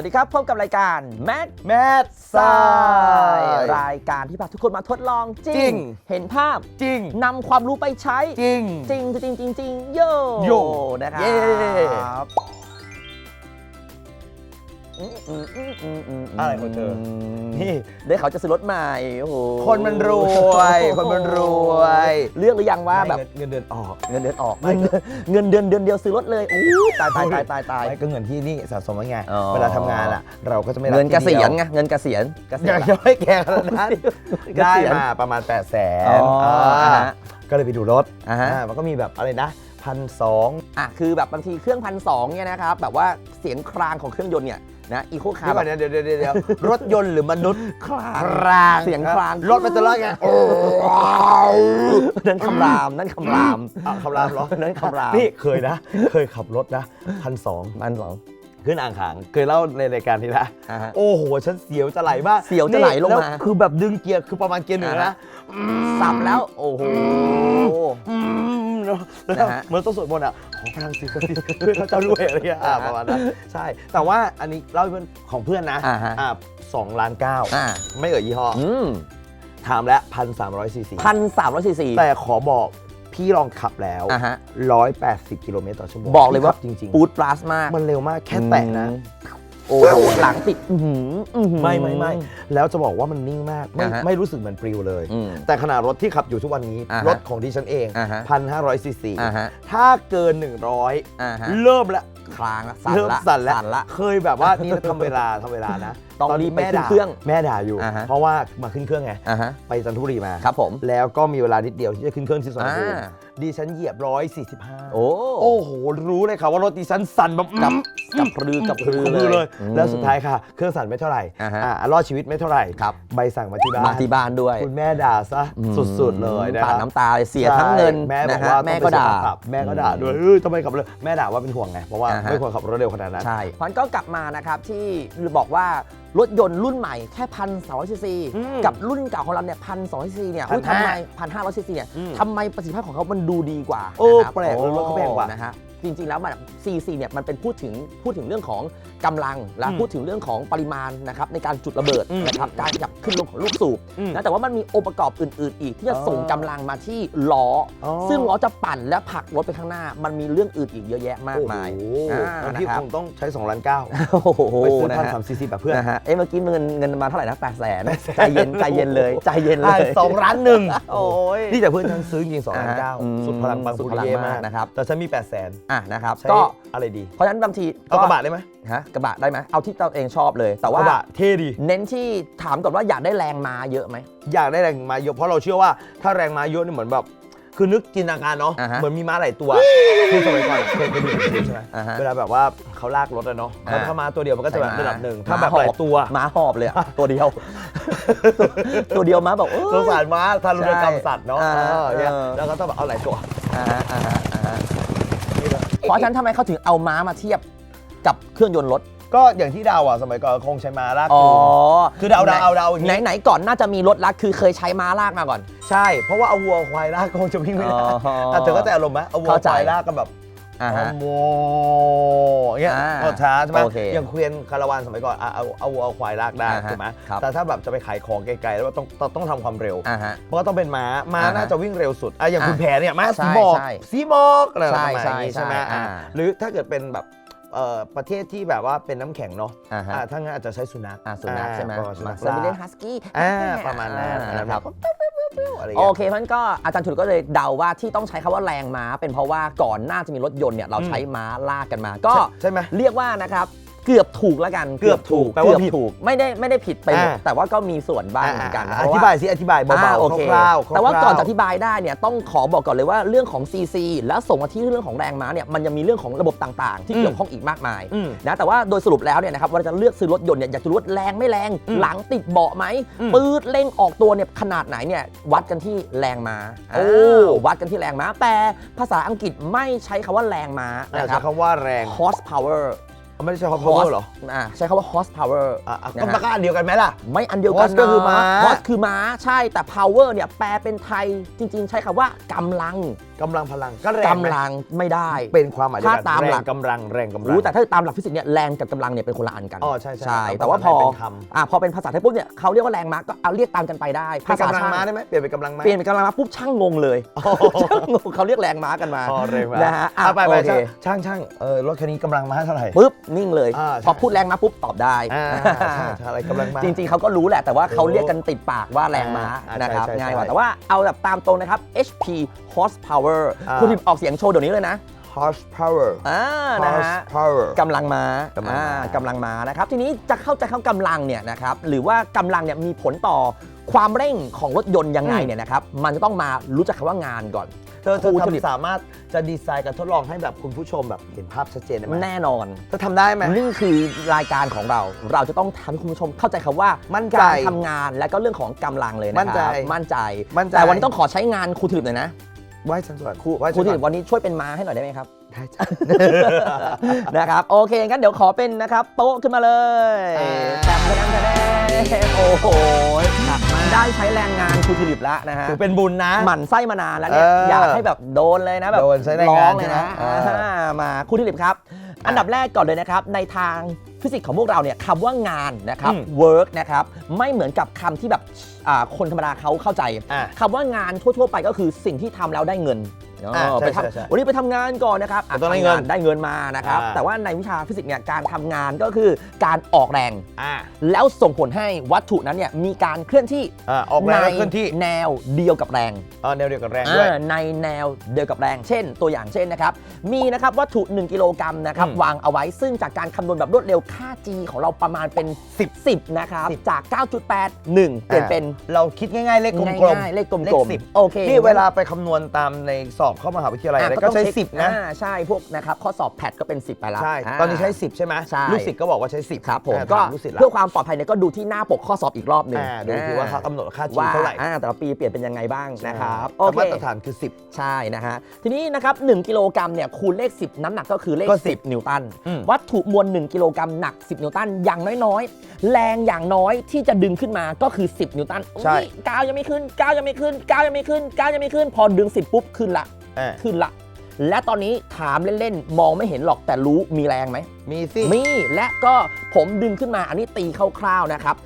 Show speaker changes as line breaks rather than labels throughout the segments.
วัสดีครับ พบกับรายการแม
แมท
สา
สายย
รายการที่พาทุกคนมาทดลองจริ
จริง
เห็นภาพ
จริง
นำความรู้ไปใช้
จริง
จริงจริงจริงจริงโย
โย่
นะครับ
เย้
อะ
ไรของเธอนี่
เดี๋ยวเขาจะซื้อรถใหม่โอ้โห
คนมันรวย คนมันรวย
เลือกหรือยังว่าแบบ
เงินเดือนออก
เงินเดือนออก เงินเดือนเดือนเดียวซื้อรถเลยอ้ตายตายตายตายตาย
ไม่ก็เงินที่นี่สะสมไว้ไง
อ๋อ
เวลาทำงานอะ เราก็จะไม่รับ
เงินเกษียณไงเงินเกษียณเกษี
อยยาก
ณ
จะให้แกขนาดนั้น
เก
ได้
ษียณ
มาประมาณ8 0 0แสน
อ๋ออ่าฮะ
ก็เลยไปดูรถ
อ่าฮะ
มันก็มีแบบอะไรนะพันสอง
อะคือแบบบางทีเครื่องพันสองเนี่ยนะครับแบบว่าเสียงครางของเครื่องยนต์เนี่ย นะอีโคคา
เดี๋ยว
ร์
ก่อนเดี๋ยวเดี๋ยวเดี๋ยวเดี๋ยวรถยนต์หรือมนุษย์
คราง
คราง
เสียงคราง
รถมันจะร้องไงโอ้
นั่นคำรามนั่นคำราม
อะคำรามเหรอ
นั่นคำราม
นี่เคยนะ เคยขับรถนะพันสอง
มันสอง
ขึ้นอ่างขางเคยเล่าในรายการที่ละ
อ่าฮะ
โอ้โหฉันเสียวจะไหลมาก
เสียวจะไหลลงมา
แคือแบบดึงเกียร์คือประมาณเกียร์หนึ่ง
อ่าฮะ
นะ
สับแล้ว โอ้โห
อืมแล้ว
นะฮะ
เหมือนต้องสวดมนต์อะขอพลังสิสติเพื่อนเขาเจ้าด้วยอะไรเงี้ยอ่าประมาณนั้นใช่ แต่ว่าอันนี้เล่าเป็นของเพื่อนนะ
อ่าฮะ
อ่าสองล้านเก้า
อ่า
ไม่เอ่ยยี่ห้ออ
อืม
ถามแล้วพันสามร้อยซีซี
พันสามร้อยซีซี
แต่ขอบอก พี่ลองขับแล้ว
อ่าฮะ
ร้อยแปดสิบกิโลเมตรต่อชั่วโมง
บอกเลยว่า
จริง
ปูดปลาสมาก
ๆ มันเร็วมากแค่แตะนะ
อืมโอ้โหหลังติด อื้อหืออื้อหือ
ไม่ไม่ไม่แล้วจะบอกว่ามันนิ่งมาก ไม่
อ่าฮะ
ไม่รู้สึกเหมือนปลิวเลย
อืม
แต่ขนาดรถที่ขับอยู่ทุกวันนี้
อ่าฮะ
รถของดิฉันเอง
อ่าฮะ
พันห้าร้อยซีซี
อ่าฮะ
ถ้าเกิน
อ่าฮะ
100 เริ่มแล้ว
คลางละสั่น
เริ่ม
ละ
สั่นแล้ว
สั่นละ
เคยแบบว่านี่ทำเวลาทำเวลานะ
ต้องรีบไป
แม่
ขึ้น
ด่า
เครื่อง
แม่ด่าอยู่
อ่าฮะ
เพราะว่ามาขึ้นเครื่องไง
อ่าฮะ
ไปจันทบุรีมา
ครับผม
แล้วก็มีเวลานิดเดียวที่จะขึ้นเครื่องที่สุวรรณภูมิ
อ่า
ดิฉันเหยียบร้อยสี่สิบห้า
โอ้
โอ้โห รู้เลยค่ะว่ารถดิฉันสั่นแบบ
กับกับปรือกับปรือ
กับปรือเลย
อืม
แล้วสุดท้ายค่ะ เครื่องสั่นไม่เท่าไหร่
อ่าฮะ
อ่ารอดชีวิตไม่เท่าไหร่
ครับ
ใบสั่งมาที่บ้าน
มาที่บ้านด้วย
คุณแม่ด่าซะ
อืม
สุดๆเลยนะ
ปาด
ครับ
น้ำตาเลยเสียทั้งเงิน
ใช่แม่บ
นะ
อก
ฮะ
ว่า
แม่
ต้อง
ก็
ไป
ด่า
เสียค่ขับแม่ก็ด่าด้วยเอ้ยทำไมขับเลยแม่ด่าว่าเป็นห่วงไง เพราะว่า
อ่าฮะ
ไม่ควรขับรถเร็วขนาดนั้น
ใช่พันก็กลับมานะครับที่บอกว่า รถยนต์รุ่นใหม่แค่พันสองซีซี
อืม
กับรุ่นเก่าของเราเนี่ยพันสองซีซีเนี่ยอุ๊ย
1,500
ทำไมพันห้าร้อยซีซีเนี่ย
อืม
ทำไมประสิทธิภาพของเขามันดูดีกว่า
โอ้
นะครับ
แปลกเลยรถเขาแพงกว่า
นะฮะ จริงๆ แล้วมันซีซีเนี่ยมันเป็นพูดถึงพูดถึงเรื่องของกำลังและ
อืม
พูดถึงเรื่องของปริมาณนะครับในการจุดระเบิด
อืม
นะครับการขับขึ้นลงของลูกสูบ
อืม
นะแต่ว่ามันมีองค์ประกอบอื่น ๆ อีกที่จะ
อ๋อ
ส่งกำลังมาที่ล้ออ
อ๋อ
ซึ่งล้อจะปั่นและผลักรถไปข้างหน้า มันมีเรื่องอื่นอีกเยอะแยะมากมาย
โอ้โห
อ่า
งั้น
นะ
พี่
ครั
ค
บ
งต้องใช้2ล้านเก้า
โอ้โห
ไปซื้อ
นะ
พัน
ฮะ
สามซีซีแบบเพื่อน
นะฮะ เอ๊ะเมื่อกี้เงินเงินมาเท่าไหร่นะแปดแสนใจเย็นใจเย็นเลยใจเย็นเล
อ่าย สองล้านหนึ่ง
โอ้ย
นี่แต่เพื่อนฉันซื้อจริงสองล้าน
อ่า
เก้า
อืม
สุดพลังปัง
สุด
ปุ
พลัง
ริเย่
มามา
กก
นะครับ
แต่ฉันมี8 0 0แสน
อะนะครับ
ใช้
ก็
อะไรดี
เพราะฉะนั้นบางที
เอากระบะได้ไหม
ฮะกระบะได้ไหมเอาที่ตัวเองชอบเลย แต่
ก
ว่า
ระบะเท่ดี
เน้นที่ถามก่อนว่าอยากได้แรงม้าเยอะไหม
อยากได้แรงม้าเยอะเพราะเราเชื่อว่าถ้าแรงม้าเยอะนี่เหมือนแบบคือนึกจินตนาการเนาะ
อ่าฮะ
เหมือนมีม้าหลายตัวคือสมัยก่อนเคยเคยดูหนังสือใช่ไหม
อ่าฮะ
เวลาแบบว่าเขาลากรถอะเนาะ
อ่า
ถ้าม้าตัวเดียวมันก็จะแบบ
ใช่
ระดับหนึ่ง
ม้
ถ้าแบบหลายตัว
ม้าหอบเลยอะตัวเดียว ตัวเดียวม้าบอกเออ
สงสารม้าทารุณกรรมสัตว์เนาะ
อ่า
เออเนี่ย
เออ
แล้วก็ต้องแบบเอาหลายตัว
อ่าฮะอ่าฮะอ่าฮะ เพราะฉะนั้นทำไมเขาถึงเอาม้ามาเทียบกับเครื่องยนต์รถ
ก็อย่างที่เดาวอะสมัยก่อนคงใช้ม้าลาก
อ๋อ
จูงคือเดาเดาเอาเดาอย่างงี้
ไหนไหนก่อนน่าจะมีรถลักคือเคยใช้ม้าลากมาก่อน
ใช่ เพราะว่าเอาวัวควายลากก็คงจะวิ่งไม่ได้
อ๋ออะ
เธอก็แต่อารมณ์ไหมเอาวัว
เข้าใจ
ควายลากกันแบบ
อ่าฮะ
โมอย่างเงี้ย
อ่า
ก็ช้าใช่ไหม
โอเค
อย่างเควียนคาราวานสมัยก่อนอะเอาเอาวัวเอาควายลากได้
อ่าฮะ
ถูกไหม
ครับ
แต่ถ้าแบบจะไปขายของไกลๆแล้วต้องต้องต้องทำความเร็ว
อ่าฮะ
มันก็ต้องเป็นม้าม้า
อ่าฮะ
น่าจะวิ่งเร็วสุดอะอย่างคุณ
อะ
แผนเนี่ยม้า
ใช่
สีหมอก
ใช่
สีหมอกอะไร
ใช่
ประมาณนี้
ใช่
ใช่ไหม
ใช่
อะ
อ่า
หรือถ้าเกิดเป็นแบบเอ่อประเทศที่แบบว่าเป็นน้ำแข็งเนาะ
อ่าฮะ
อะถ้างั้นอาจจะใช้สุนัข
อ่าสุนัขใช่ไหม
อ่าสุนัข
เซอร์เบเลน
ลาก
ฮัสกี้
อ่าประมาณนั้น
นะครับ
อะไรอย่าง
โอ
เงี้ย
เคเพราะฉะนั้นก็อาจารย์ถุนก็เลยเดาว่าที่ต้องใช้คำว่าแรงม้า เป็นเพราะว่าก่อนหน้าจะมีรถยนต์เนี่ยเรา
อืม
ใช้ม้าลากกันมา ก็
ใช่ไหม
เรียกว่านะครับจเกือบถูกแล้วกัน
เกือบถูกแปลว่า
เกือบ
ผิด
ถูกไม่ได้ไม่ได้ผิดไปหมด
อ่า
แต่ว่าก็มีส่วนบ้างเหมือนกัน
อ่า
เพ
อ
ระว่
ธิบายสิอธิบายเบา
อ่
ๆ
โอเค
คร่าวๆ
แต่ว่าก่อนจะอ
คร่
ธิบายได้เนี่ยต้องขอบอกก่อนเลยว่าเรื่องของ CC แล้วส่งมาที่เรื่องของแรงม้าเนี่ยมันยังมีเรื่องของระบบต่างๆ ที่
อืม
เกี่ยวข้องอีกมากมาย
อืม
นะแต่ว่าโดยสรุปแล้วเนี่ยนะครับเวลาจะเลือกซื้อรถยนต์เนี่ยอยากจะรู้ว่าแรงไม่แรง
อืม
หลังติดเบาะไหม
อืม
ปืดเร่งออกตัวเนี่ยขนาดไหนเนี่ยวัดกันที่แรงม้า
โอ้
อ้าววัดกันที่แรงม้าแต่ภาษาอังกฤษไม่ใช้คำว่าแรงม้า
อ่า
นะค
ใช้
รับ
คำว่าแรง
horsepower
ไม่ได้ใช้คำว่า power เหรอ
อ่าใช้คำว่า horsepower
อะอะ
นะ
ก็
ฮะ
มันก็อันเดียวกันไหมล่ะ
ไม่อันเดียวกัน
Horse ก็คือม้า
ฮอสคือม้าใช่แต่ power เนี่ยแปลเป็นไทยจริง ๆ ใช้คำว่ากำลัง
กำลังพลังก็แรง
กำ
ไหม
ลังไม่ได้
เป็นความหมายเดียวกั
ถ้าตาม
แร
หลั
ง
ก
กำลังแรงกำลัง
รู้แต่ถ้าตามหลักฟิสิกส์เนี่ยแรงกับกำลังเนี่ยเป็นคนละอันกัน
อ๋อใช่ใช่
ใช่
ครับ
แต่ว่าพอ
เป็นคำ
อ่าพอเป็นภาษาไทยปุ๊บเนี่ยเขาเรียกว่าแรงม้าก็เอาเรียกตามกันไปได้
เป็นกำลัง
ช่
ม้าได้ไหมเปลี่ยนเป็นกำลังม้า
เปลี่ยนเป็นกำลังม้าปุ๊บช่างงงเลยช่างงงเขาเรียกแรงม้ากันมา
อ๋อแรงม้า
นะฮะอะ
เอาไปไป
โอเค
ช่างช่างช่างเออรถคันนี้กำลังม้าเท่าไหร่
ปุ๊บนิ่งเลย
อ่าใช่
พอพูดแรงม้าปุ๊บตอบได้
อ่าใช่ใช่อะไรกำลังม้า
จริงๆ เขาก็รู้แหละ แต่ว่าเขาเรียกกันติดปากว่าแรงม้า
อ่า
นะครับ
ใช่ใช่
ง่ายกว่า
ใช่
แต่ว่าเอาแบบตามตรงนะครับ HP horsepower
อ่า
คุณทิมออกเสียงโชว์เดี๋ยวนี้เลยนะ
horsepower
อ่านะฮะ
horsepower
กำลังม้ากำ
ลังม้า
อ่ากำลังม้านะครับ ทีนี้จะเข้าใจคำกำลังเนี่ยนะครับหรือว่ากำลังเนี่ยมีผลต่อความเร่งของรถยนต์ยังไงเนี่ยนะครับมันจะต้องมารู้จักคำว่างานก่อน
เธอเธอ
ครูผลิต
ทำสามารถจะดีไซน์การทดลองให้แบบคุณผู้ชมแบบเห็นภาพชัดเจนได้ไหม
แน่นอน
เธอทำได้ไหม
นี่คือรายการของเรา เราจะต้องทำให้คุณผู้ชมเข้าใจคำว่า
มั่นใจ
การทำงานและก็เรื่องของกำลังเลยนะ
มั่น
ค
ใจ
รับมั่นใจ
มั่นใจ
แต่วันนี้ต้องขอใช้งานครูถิบหน่อยนะ
ไหว้ฉันก่อน
ครู
ไหว้
ครู
ฉัน
ถิ
ก่อบน
วันนี้ช่วยเป็นม้าให้หน่อยได้ไหมครับ
ได้จ้ะ
นะครับโอเคงั้นเดี๋ยวขอเป็นนะครับโต๊ะขึ้นมาเลย
อ่า
แต้มแต้มแต้มโอ้โหได้ใช้แรงงานครูถิบแล้วนะฮะ
ถือเป็นบุญนะ
หมั่นไส้มานานแล้วเนี่ย
เอออยา
กให้แบบโดนเลยนะแบบ
โดนใช้แรง
ร้
งา
อนงเลยนะ
ใช่ไหมเอออ่า
มาครูถิบครับ อันดับแรกก่อนเลยนะครับในทาง ฟิสิกส์ของพวกเราเนี่ยคำว่างานนะครับ
อืม
work นะครับไม่เหมือนกับคำที่แบบอ่าคนธรรมดาเขาเข้าใจ
อะ
คำว่างานทั่ว ๆ ไปก็คือสิ่งที่ทำแล้วได้เงิน
อะ
เออ
ใช่
ไป
ใช่ใช่
ทำวันนี้ไปทำงานก่อนนะครับะ
ต้องได้เงิน
ทำาได้เงินมานะครับ
อ่า
แต่ว่าในวิชาฟิสิกส์เนี่ยการทำงานก็คือการออกแรง
อ่า
แล้วส่งผลให้วัตถุนั้นเนี่ยมีการเคลื่อนที่
อ่าออกแรงแล้วเคลื่อนที่
แนวเดียวกับแรง
เออแนวเดียวกับแรงด้วย
อ่าในแนวเดียวกับแรง เช่น ตัวอย่างเช่นนะครับ มีนะครับวัตถุ 1 กิโลกรัมนะครับ
อืม
วางเอาไว้ซึ่งจากการคำนวณแบบรวดเร็วค่า G ของเราประมาณเป็น 10 10 นะครับ จาก 9.81 เปลี่ยนเป็น
เราคิดง่ายๆ เลขกลม
ง่ายๆเลขกล
เลข
ม
สิบ
ๆโอเค
ๆที่เวลาไปคำนวณตามในสอบเข้ามหาวิทยาลัยอะไร
อะ
ก็
ต้อง
ใช้
เช็ค
10 นะ
อ่าใช่พวกนะครับข้อสอบแพทก็เป็น 10 ไปแล้ว
ใช่า ตอนนี้ใช้ 10 ใช่ไหม
ใช่
ลูกศิษย์ก็บอกว่าใช้ 10
ครับผม
อ่า
ก็
ถาลูกศิษย์ละ
เพื่อความปลอดภัยเนี่ยก็ดูที่หน้าปกข้อสอบอีกรอบหนึ่ง
อ่าดูที่ว่าเขากำหนดค่า G
ว่า
เท่าไหร่
อ่าแต่ละปีเปลี่ยนเป็นยังไงบ้างนะครับ
โอ
โอ
เค
เค
มาตรฐานคือ
ใช่นะฮะทีนี้นะครับ1กิโลกรัมเนี่ยคูณเลข 10 น้ำหนักก็คือเลข
ก็
10 นิวตัน
อืม
วัตถุมวล1กิโลกรัมหนัก 10 นิวตันอย่างน้อยๆ แรงอย่างน้อยที่จะดึงขึ้นมาก็คือ 10 นิวตัน
ใช่
อุ๊ยก้าวยังไม่ขึ้นก้าวยังไม่ขึ้นก้าวยังไม่ขึ้นก้าวยังไม่ขึ้น พอดึง 10 ปุ๊บขึ้นละ
10 อ่า
ขึ้นละ และตอนนี้ถามเล่นๆ มองไม่เห็นหรอกแต่รู้มีแรงไหม
มีสิ
มีและก็ผมดึงขึ้นมาอันนี้ตีคร่าวๆนะครับ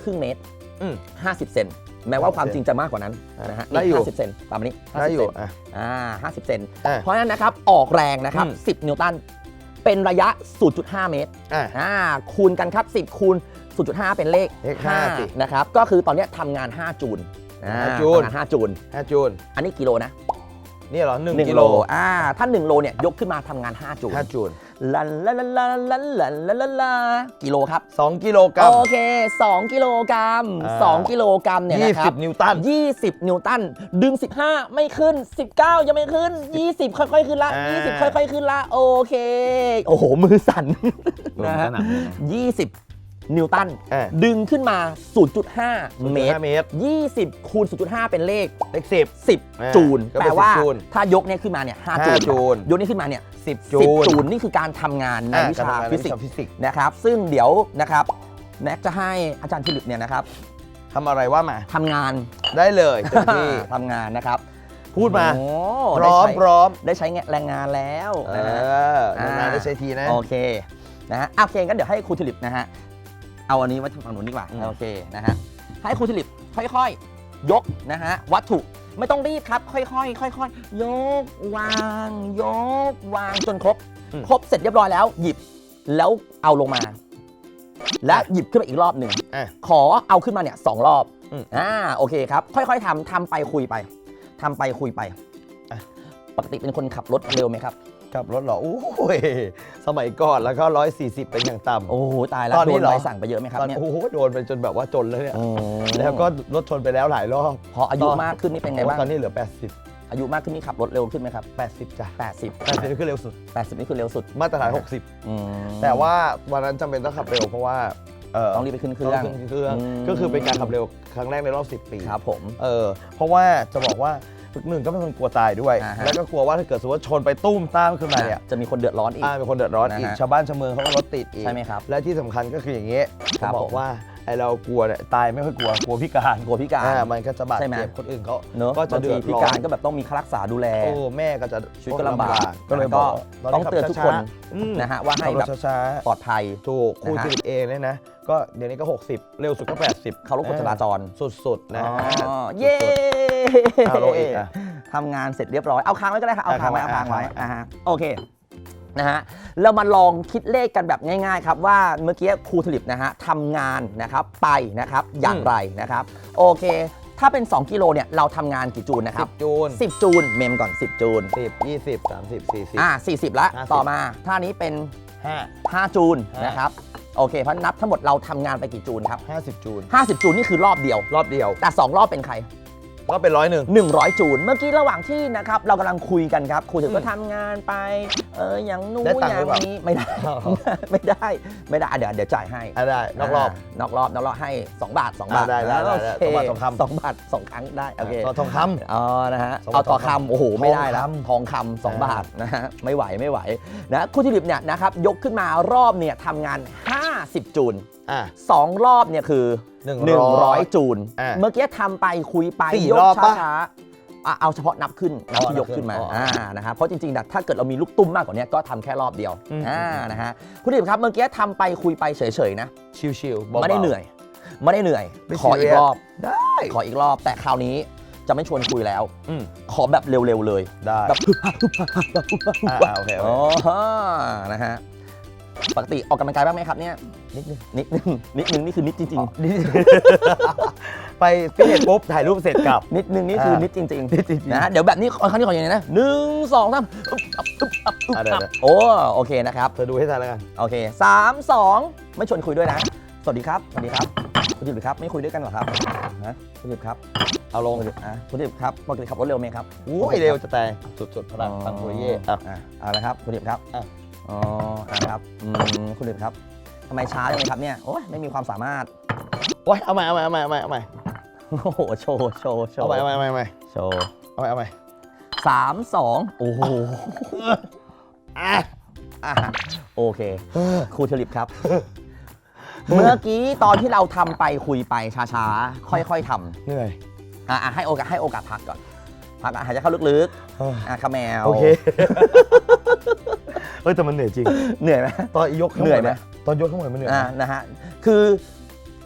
ครึ่งเมตร
อืม
50เซนแม้ว่าความจริงจะมากกว่านั้นนะฮะ
ได้อยู่
50เซนประมาณนี้
ได้
50
อยู่
เซน
อะ
อ่า50เซน
อะ
เพราะฉะนั้นนะครับ ออกแรงนะครับ
อืม
10 นิวตัน เป็นระยะ 0.5 เมตร
อะ
อ่าคูณกันครับ 10 คูณ 0.5 เป็นเลข
เลขห้าสิ
นะครับ ก็คือตอนเนี้ยทำงาน 5 จูลอ่า
ห้าจูล
ทำงาน 5 จูล
5จูน
อันนี้กิโลนะ
นี่เหรอ1
1
กิโล
อ่าถ้า1โลเนี่ยยกขึ้นมาทำงาน 5 จูล
5จูน
ลันลันลันลันลันลันลันลันลันกิโลครับ
2กิโลกรัม
โอเค 2 กิโลกรัม
อ่า
2 กิโลกรัมเนี่ยนะครับ
20นิวตัน
20 นิวตัน ดึง 15 ไม่ขึ้น 19 ยังไม่ขึ้น 20 ค่อยๆ ขึ้นละ
อ่า
20 ค่อยๆ ขึ้นละ โอเค โอ้โห มือสั่นนะฮะ
ขนาดนี้นะ
20 นิวตัน
อ่า
ดึงขึ้นมา 0.5 เมตร
5เมตร
20 คูณ 0.5 เป็นเลข
เลข10อ่า
10 จูล
ก็
แป
เป็
ล
น
ว่า
10จูล
ถ้ายกเนี่ยขึ้นมาเนี่ย5จูล
5จูล
ยกนี่ขึ้นมาเนี่ย
10จู
10
น
จูลนี่คือการทำงานใน
อะ
วิชา
การทำงนใน
ฟิสิก
วิชา
ส์
ฟิสิกส์
นะครับ ซึ่งเดี๋ยวนะครับแน็กจะให้อาจารย์ฟิลิปเนี่ยนะครับ
ทำอะไรว่ามา
ทำงาน
ได้เลยเต็มที่
ทำงานนะครับ
พูดมา
โอ้
พร้อม
ได้ใช้
พร้อม
ได้ใช้แรงงานแล้ว
เอ
นะฮะ
อนานๆได้ใช้ทีนะ
โอเคนะฮะอะโอเคงั้นเดี๋ยวให้ครูทิลิปนะฮะ เอาอันนี้ไว้ฝั่งนู้นดีกว่า
อืม
โอเคนะฮะให้ครูทิลิปค่อยๆ ยกนะฮะวัตถุไม่ต้องรีบครับ ค่อยๆค่อยๆยกวาง ยกวางจนครบ ครบเสร็จเรียบร้อยแล้ว หยิบแล้วเอาลงมา และหยิบขึ้นมาอีกรอบหนึ่ง
อะ
ขอเอาขึ้นมาเนี่ยสองรอบ
อืม
อ่าโอเคครับ ค่อยๆทำทำไปคุยไปทำไปคุยไป
อะ
ปกติเป็นคนขับรถเร็วไหมครับ
ขับรถเหรอโอ้ยสมัยก่อนแล้วก็ 140 เป็นอย่างต่ำ
โอ้โหตายแล้ว
ตอน
โด
นี้
น
เหรอ
ใบสั่งไปเยอะไหมครับ
ตอน
เนี่ย
โอ้โหโดนไปจนแบบว่าจนเลยเนี่ย
อืม
แล้วก็รถชนไปแล้วหลายรอบ
พออายุมากขึ้นนี่เป็นไงบ้าง
ตอนนี้เหลือ
อายุมากขึ้นนี่ขับรถเร็วขึ้นไหมครับ
80 80จ้ะ
80
80นี่คือเร็วสุด
80 นี่คือเร็วสุด
มาตรฐาน
อืม
60แต่ว่าวันนั้นจำเป็นต้องขับเร็วเพราะว่าเต้
องรีบไปขึ้นเค
ต้
รื่
อ
อง
งขึ้นเครื่อง
อืม
ก็คือเป็นการขับเร็วครั้งแรกในรอบ 10 ปี
ครับผม
เออเพราะว่าจะบอกว่า หนึ่งก็เป็นคนกลัวตายด้วย
อ่าฮะ
แล้วก็กลัวว่าถ้าเกิดสมมติว่าชนไปตุ้มตามขึ้นมาเนี่ย
จะมีคนเดือดร้อนอีก
อ่าเป็นคนเดือดร้อนอีก
นะฮะ
ชาวบ้านชาวเมืองเขาก็รถติดอีก
ใช่ไหมครับ
และที่สำคัญก็คืออย่างเงี้ย
ครับ
เขาบอ
ผ
ก
ม
ว่า ไอเรากลัวเนี่ยตายไม่ค่อยกลัวกลัวพิการ
กลัวพิการ
อ่ามันก็จะบาด
ใช่ไหม
เจ็บคนอื่นเขา
เนอะ
ก็จะ
บาง
เดื
ที
อด
พิ
ร้อ
การ
น
ก็แบบต้องมีค่ารักษาดูแล
โอ้แม่ก็จะ
ชีวิตก็ลำบาก
ก็เลย
ก็
บอก
ต้องเตือนทุกคน
อืม
นะฮะว่าให้
ขับร
แบ
ถ
บ
ช้า
ปลอดภัย
ๆถูกครู
นะฮะ
จิริตเองเนี่ยนะก็เดี๋ยวนี้ก็ 60 เร็วสุดก็ 80
เคารพกฎจราจร
สุดๆนะ
อ๋อ
ฮะ
เย้
เอาลงอีกอะ
ทำงานเสร็จเรียบร้อย เอาค้างไว้ก็ได้ครับเอา
อะ
ค้างไว้
ค้า
เอา
งไว้
ค้างไว้
อะ
อ่าฮะโอเค นะฮะเรามาลองคิดเลขกันแบบง่ายๆครับว่าเมื่อกี้ครูถลิปนะฮะทำงานนะครับไปนะครับอย่างไรนะครับโอเค ถ้าเป็น 2 กิโลเนี่ยเราทำงานกี่จูนนะครับ
10 จูน
10จูนเมมก่อน 10 จูน
10 20 30 40
อ่า40 ละ
50
ต่อมาท่านี้เป็น
5
5จูน
ห้าน
นะครับโอเคเพราะนับทั้งหมดเราทำงานไปกี่จูนครับ
50จูน
50 จูนนี่คือรอบเดียว
รอบเดียว
แต่ 2 รอบเป็นใคร
ก็เป็นร้อยหนึ่ง
100 จูนเมื่อกี้ระหว่างที่นะครับเรากำลังคุยกันครับครูถึง
อืม
ก็ทำงานไป เอออย่างนู้น
ได้ตัง
อ
ค์หรื
ย่า
อเปล่า
งนี้ไม่ได้ ไม่ได้ไม่ได้อะเดี๋ยวเดี๋ยวจ่ายให้
อะได้นอกรอบา
นอกรอบนอกรอบให้ 2 บาท 2 บาท
ได้ได้ได้
โอ
ได้
เค
สองบาทสองคำ
สองบาทสองครั้งได้โอเค
ทองค
อ๋อนะฮะ
สอง
เอา
บาท
ต่อคำโอ้โหไม่ได้แล้ว
ทองคำ
ทองคำสอง
อ่า
บาทนะฮะไม่ไหวไม่ไหวนะคุณทิลิปเนี่ยนะครับยกขึ้นมารอบเนี่ยทำงาน 50 จูนำ
อะ
สองรอบเนี่ยคือ
100
100 จูน
อะ
เมื่อกี้ทำไปคุยไป
สี่
ยก
รอบปะ
ช้าๆ อะเอาเฉพาะนับขึ้นนับ
อ๋อ
ที่ยกขึ้นมา
นับขึ้นอ๋ออ่
อ่านะครับเพราะจริงๆนะถ้าเกิดเรามีลูกตุ้มมากกว่านี้ก็ทำแค่รอบเดียว
อืม
อ่านะฮะคุณดิบครับเมื่อกี้ทำไปคุยไปเฉยๆนะ
ชิวๆเบาๆ
ไม่ได้เหนื่อยไม่ได้เหนื่อย
ไม่
ขออีก
serious
รอบ
ได้
ขออีกรอบ แต่คราวนี้จะไม่ชวนคุยแล้ว
อืม
ขอแบบเร็วๆเลย
ได้
แบบ
อ่าโอเคโอ
อ๋อ
เค
นะฮะ ปกติออกกำลังกายบ้างไหมครับเนี่ยนิดนึงนิดนึงนิดนึงนี่คือนิดจริงๆ
ไปฟิตเนสปุ๊บถ่ายรูปเสร็จกลับ
นิดนึงนี่คือ
อ่านิ
นิดจริง
นิดจริงๆ
นะฮะเดี๋ยวแบบนี้ครั้งนี้ขออย่างนี้นะหนึ่งสองสามอึ๊บอับอึ๊บอับอึ๊บ
อะเดี๋ยว
อับ
เดี๋ยว
โอ้โอเคนะครับ
เธอดูให้ทันแล้วกัน
โอเคสามสองไม่ชวนคุยด้วยนะ สวัสดีครับ สวัสดีครับคุณจิบครับ ไม่คุยด้วยกันเหรอครับนะคุณจิบครับ
เอาลง
คุณจิบอะคุณจิบครับปกติขับรถเร็วไหมครับ
โอ้ยเร็วจะแต่สุดๆพลังพังโคเย่อะ
อะเอาละครับคุณจิบครับ
อะ
อ๋ออะครับอืมคุณจิบครับทำไมช้าจังเลยครับเนี่ยโอ้ยไม่มีความสามารถ
โอ้ยเอาใหม่เอาใหม่เอาใหม่เอาใหม่เอาใหม่
โอ้โหโชว์โชว์โช
เอา
ว์
ใหม่เอาใหม่เอาใหม่เอาใหม่
โชว์
เอาใหม่เอาใหม่
สามสองโอ้โห
อะ
อะโอเคครูเทลิปครับ เมื่อกี้ตอนที่เราทำไปคุยไปช้าๆ ค่อยๆท
เหนื่อยำ
อะอะให้โอกาสให้โอกาสพักก่อน พักอะหายใจเข้าลึกๆอะขมแมว
โอเค เฮ้ยแต่มันเหนื่อยจริง
เหนื่อยไหม
ตอนยกข้าง
เหนื่อยไหม
ตอนยกข้างบนมันเหนื่อย
อะ
นะ
นะฮะคือ